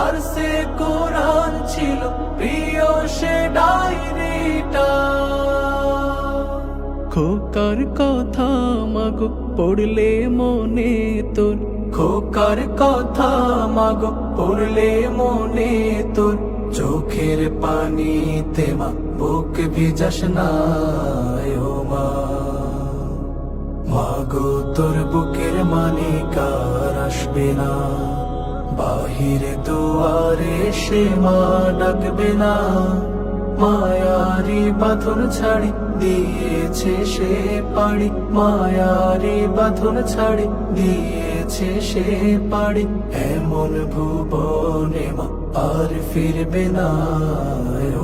দার্সে কোরআন ছিল প্রিয় সে ডায়েরিটা। খোকার কথা মাগো পড়লে মনে তোর। খোকার কথা মাগো পড়লে মনে তোর। চোখের পানিতে মা বুক ভিজাস না ও মা। মাগো তোর বুকের মানিকার আসবে না। বাহিরে দুয়ারে সে মা ডাকবে না। মায়ারি বাঁধন ছাড়ি, দিয়েছে সে পাড়ি। মায়ারি বাঁধন ছাড়ি, দিয়েছে সে পাড়ি। এমন ভুবনে মা আর ফিরবে না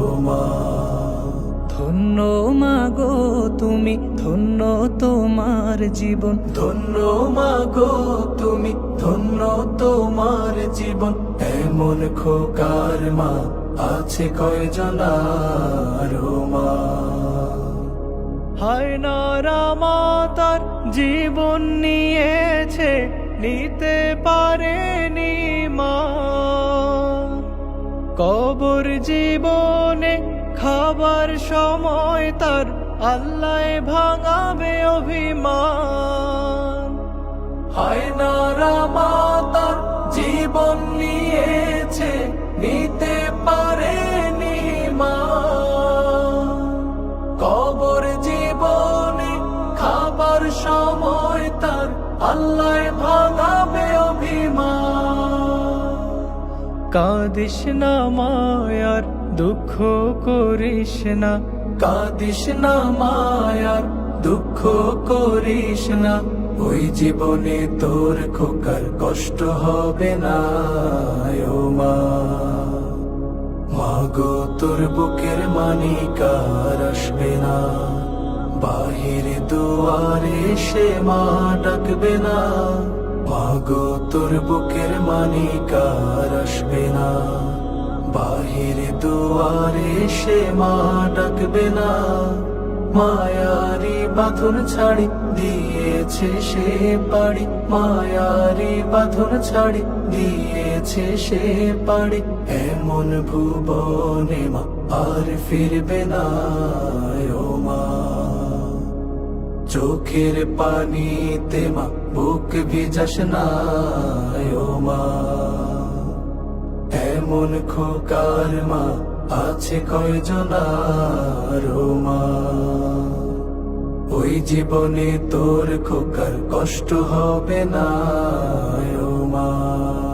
ও মা। ধন্য মাগো তুমি, ধন্য তোমার জীবন। ধন্য মাগো তুমি, ধন্য তোমার জীবন। এমন খোকার মা আছে কয়জনার মা? হায় নারা মাতার জীবন নিয়েছে, নিতে পারেনি মা। কবর জীবনে খাবার সময় তার আল্লাহ ভাঙাবে অভিমান। হায় নারা মাতার জীবন নিয়েছে নিতে পারেনি মা। কবর জীবনে খাবার সময় তার আল্লাহ ভাঙাবে অভিমান। কাঁদিস না মায়ার দুঃখ করিস না। কাঁদিস না মায়ার দুঃখ করিস না। ওই জীবনে তোর খোকার কষ্ট হবে না, ও মা। মাগো, তোর বুকের মানিকার আসবে না। বাহিরে দুয়ারে সে মা ডাকবে না। মাগো, তোর বুকের মানিকার আসবে না। দুয়ারে সে মা ডাকবে না। মায়ারি বাঁধন ছাড়ি দিয়েছে সে পাড়ি। মায়ারি বাঁধন ছাড়ি দিয়েছে সে পাড়ি। এমন ভুবনে মা আর ফিরবে না ও মা। চোখের পানিতে মা বুক ভিজাস না ও মা। এমন খোকার মা আছে কয়জনার মা? ওই জীবনে তোর খোকার কষ্ট হবে না মা।